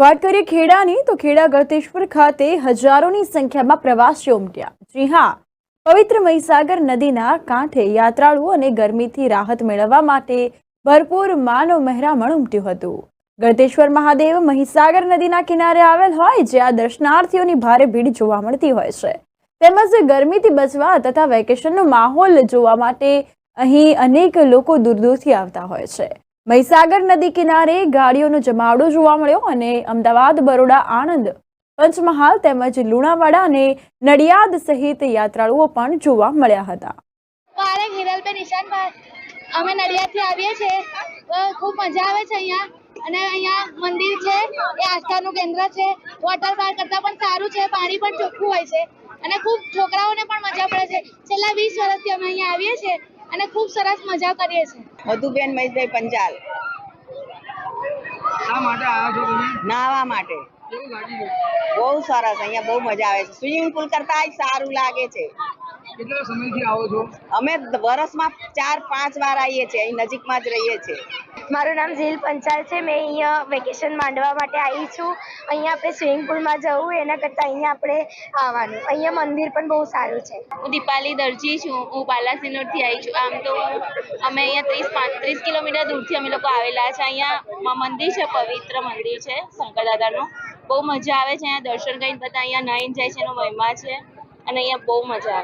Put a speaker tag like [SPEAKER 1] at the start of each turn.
[SPEAKER 1] વાત કરીએ ખેડાની, તો ખેડા ગળતેશ્વર ખાતે હજારોની સંખ્યામાં પ્રવાસીઓ ઉમટ્યા. જી હા, પવિત્ર મહીસાગર નદીના કાંઠે યાત્રાળુઓ અને ગરમીથી રાહત મેળવવા માટે ભરપૂર માનવ મહેરામણ ઉમટ્યું હતું. ગળતેશ્વર મહાદેવ મહીસાગર નદીના કિનારે આવેલ હોય, જ્યાં દર્શનાર્થીઓની ભારે ભીડ જોવા મળતી હોય છે. તેમજ ગરમીથી બચવા તથા વેકેશનનો માહોલ જોવા માટે અહીં અનેક લોકો દૂર દૂરથી આવતા હોય છે. મહીસાગર નદી કિનારે ગાડીઓનો જમાવડો જોવા મળ્યો અને અમદાવાદ, બરોડા, આણંદ, પંચમહાલ તેમજ લુણાવાડા અને નડિયાદ સહિત યાત્રાળુઓ પણ જોવા મળ્યા હતા.
[SPEAKER 2] મારે હિરલબેન ઈશાનભાઈ અમે નડિયાદથી આવીએ છીએ. ખૂબ મજા આવે છે અહીંયા. અને અહીંયા મંદિર છે, એ આસ્થાનું કેન્દ્ર છે. વોટર પાર્ક કરતાં પણ સારું છે, પાણી પણ ચોખ્ખું હોય છે. અને ખૂબ છોકરાઓને પણ મજા પડે છે. છેલ્લા વીસ વર્ષથી અમે અહીંયા આવીએ છીએ અને ખૂબ સરસ મજા કરીએ છીએ.
[SPEAKER 3] મધુબેન મહેશભાઈ પંચાલ
[SPEAKER 4] શા માટે
[SPEAKER 3] બહુ સરસ અહીંયા બહુ મજા આવે છે. સ્વિમિંગ પુલ કરતા સારું લાગે છે.
[SPEAKER 4] કેટલા સમયથી આવો છો?
[SPEAKER 3] અમે વર્ષમાં ચાર પાંચ વાર આવીએ છીએ અહીં નજીકમાં જ રહીએ છીએ.
[SPEAKER 5] મારું નામ ઝીલ પંચાલ છે. મેં અહીંયા વેકેશન માંડવા માટે આવી છું. અહીંયા આપણે સ્વિમિંગ પુલમાં જવું એના કરતાં અહીંયા આપણે આવવાનું. અહીંયા મંદિર પણ બહુ સારું છે.
[SPEAKER 6] હું દીપાલી દરજી છું. હું બાલાસિનોરથી આવી છું. આમ તો અમે અહીંયા ત્રીસ પાંત્રીસ કિલોમીટર દૂરથી અમે લોકો આવેલા છે. અહીંયા મંદિર છે, પવિત્ર મંદિર છે, શંકર દાદાનું. બહુ મજા આવે છે અહીંયા દર્શન કરીને. બધા અહીંયા નાહીને જાય છે, એનો મહિમા છે. અને અહીંયા બહુ મજા આવે.